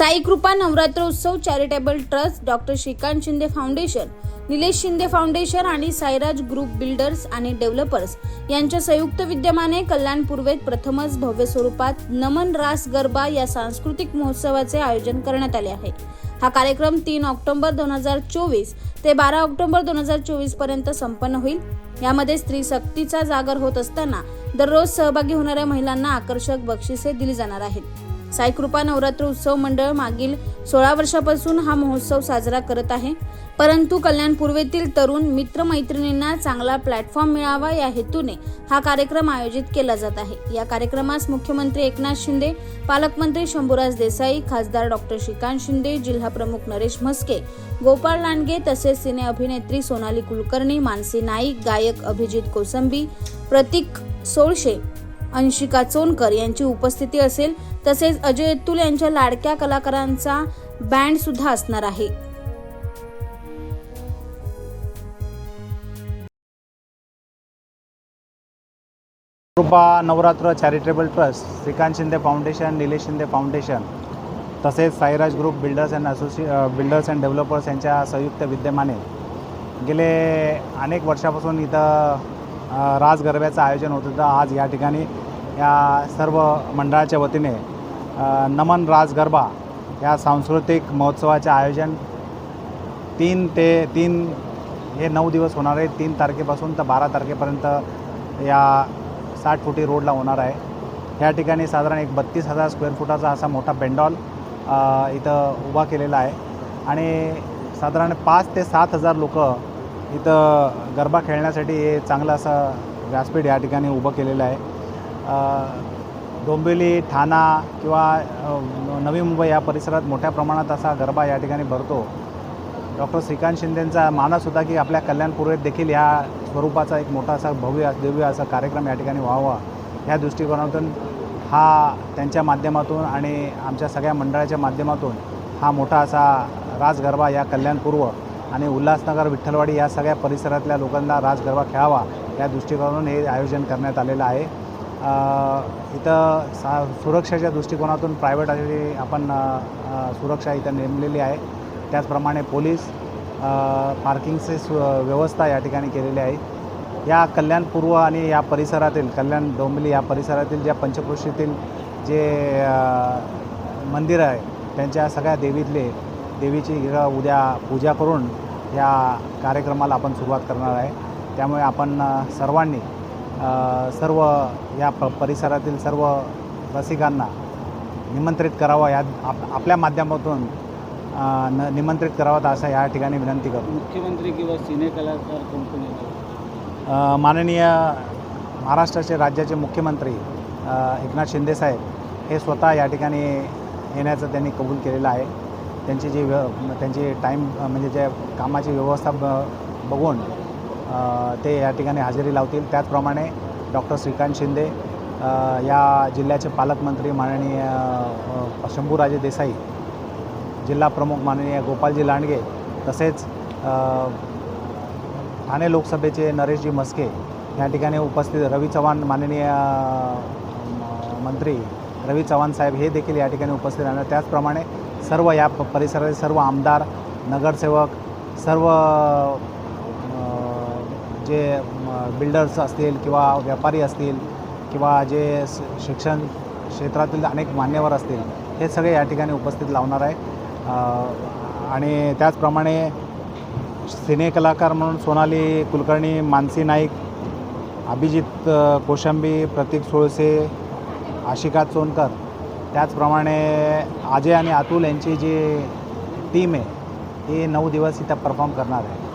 साईकृपा नवरात्र उत्सव charitable trust doctor Shrikant Shinde foundation Nilesh Shinde foundation आणि Sairaj group builders आणि developers यांच्या संयुक्त विद्यमाने कल्याण पूर्वेत प्रथमच भव्य स्वरूपात नमन रास गरबा या सांस्कृतिक महोत्सवाचे आयोजन करण्यात आले आहे. हा कार्यक्रम तीन ऑक्टोबर दोन हजार चोवीस ते बारा ऑक्टोबर दोन हजार चोवीसपर्यंत संपन्न होईल. यामध्ये स्त्री सक्तीचा जागर होत असताना दररोज सहभागी होणाऱ्या महिलांना आकर्षक बक्षिसे दिली जाणार आहेत. साईकृपा नवरात्र उत्सव मंडळ मागील सोळा वर्षापासून हा महोत्सव साजरा करत आहे. परंतु कल्याण पूर्वेतील तरुण मित्रमैत्रिणींना चांगला प्लॅटफॉर्म मिळावा या हेतूने हा कार्यक्रम आयोजित केला जात आहे. या कार्यक्रमास मुख्यमंत्री एकनाथ शिंदे पालकमंत्री शंभूराज देसाई खासदार डॉक्टर श्रीकांत शिंदे जिल्हा प्रमुख नरेश म्हस्के गोपाळ लांडगे तसेच सिने अभिनेत्री सोनाली कुलकर्णी मानसी नाईक गायक अभिजित कोसंबी प्रतीक सोळशे अंशिका चोनकर यांची उपस्थिती असेल तसेच अजय तुल यांच्या लाडक्या कलाकारांचा बँड सुद्धा असणार आहे. Kripa Navratra charitable trust Shrikant Shinde foundation Nilesh Shinde foundation तसेच Sairaj group builders and associate builders and developers यांच्या संयुक्त विद्यमाने गेले अनेक वर्षापासून इथं राजगरब्याचं राज गरब्याचं आयोजन होत होतं. आज या ठिकाणी या सर्व मंडळाच्या वतीने नमन राज गरबा या सांस्कृतिक महोत्सवाचे आयोजन तीन ते तीन हे नऊ दिवस होणार आहे. तीन तारखेपासून तर बारा तारखेपर्यंत या साठ फुटी रोडला होणार आहे. या ठिकाणी साधारण एक बत्तीस हजार स्क्वेअर फुटाचा असा मोठा पेंडॉल इथं उभा केलेला आहे. आणि साधारण पाच ते सात हजार लोक इथं गरबा खेळण्यासाठी हे चांगलं असं व्यासपीठ या ठिकाणी उभं केलेलं आहे. डोंबिवली ठाणा किंवा नवी मुंबई या परिसरात मोठ्या प्रमाणात असा गरबा या ठिकाणी भरतो. डॉक्टर श्रीकांत शिंदेंचा मानस होता की आपल्या कल्याणपूर्वेत देखील ह्या स्वरूपाचा एक मोठा असा भव्य दिव्य असा कार्यक्रम या ठिकाणी व्हावा. ह्या दृष्टिकोनातून हा त्यांच्या माध्यमातून आणि आमच्या सगळ्या मंडळाच्या माध्यमातून हा मोठा असा राज गरबा या कल्याणपूर्व आणि उल्हासनगर विठ्ठलवाडी या सगळ्या परिसरातल्या लोकांना राजगरबा खेळावा या दृष्टिकोनातून हे आयोजन करण्यात आलेलं आहे. इथं सा सुरक्षेच्या दृष्टिकोनातून प्रायव्हेट अशी आपण सुरक्षा इथं नेमलेली आहे. त्याचप्रमाणे पोलीस पार्किंगचे सु व्यवस्था या ठिकाणी केलेली आहे. या कल्याणपूर्व आणि या परिसरातील कल्याण डोंबिवली या परिसरातील ज्या पंचक्रोशीतील जे मंदिरं आहे त्यांच्या सगळ्या देवीतले देवीची उद्या पूजा करून या कार्यक्रमाला आपण सुरुवात करणार आहे. त्यामुळे आपण सर्वांनी सर्व या प परिसरातील सर्व रसिकांना निमंत्रित करावं या आप आपल्या माध्यमातून न निमंत्रित करावं असं या ठिकाणी विनंती करतो. मुख्यमंत्री किंवा सिने कलाकार कंपनी माननीय महाराष्ट्राचे राज्याचे मुख्यमंत्री एकनाथ शिंदेसाहेब हे स्वतः या ठिकाणी येण्याचं त्यांनी कबूल केलेलं आहे. त्यांची जी व्य त्यांची टाईम म्हणजे ज्या कामाची व्यवस्था ब बघून ते या ठिकाणी हजेरी लावतील. त्याचप्रमाणे डॉक्टर श्रीकांत शिंदे या जिल्ह्याचे पालकमंत्री माननीय शंभूराजे देसाई जिल्हा प्रमुख माननीय गोपालजी लांडगे तसेच ठाणे लोकसभेचे नरेशजी मस्के या ठिकाणी उपस्थित रवी चव्हाण माननीय म- मंत्री रवी चव्हाण साहेब हे देखील या ठिकाणी उपस्थित राहणार. त्याचप्रमाणे सर्व या प- परिसरातील सर्व आमदार नगरसेवक सर्व जे बिल्डर्स असतील किंवा व्यापारी असतील किंवा जे शिक्षण क्षेत्रातील अनेक मान्यवर असतील हे सगळे या ठिकाणी उपस्थित लावणार आहे. आणि त्याचप्रमाणे सिने कलाकार म्हणून सोनाली कुलकर्णी मानसी नाईक अभिजित कोशंबी प्रतीक सोळसे आशिका चोनकर त्याचप्रमाणे अजय आणि अतुल यांची जी टीम आहे ते नऊ दिवस इथं परफॉर्म करणार आहे.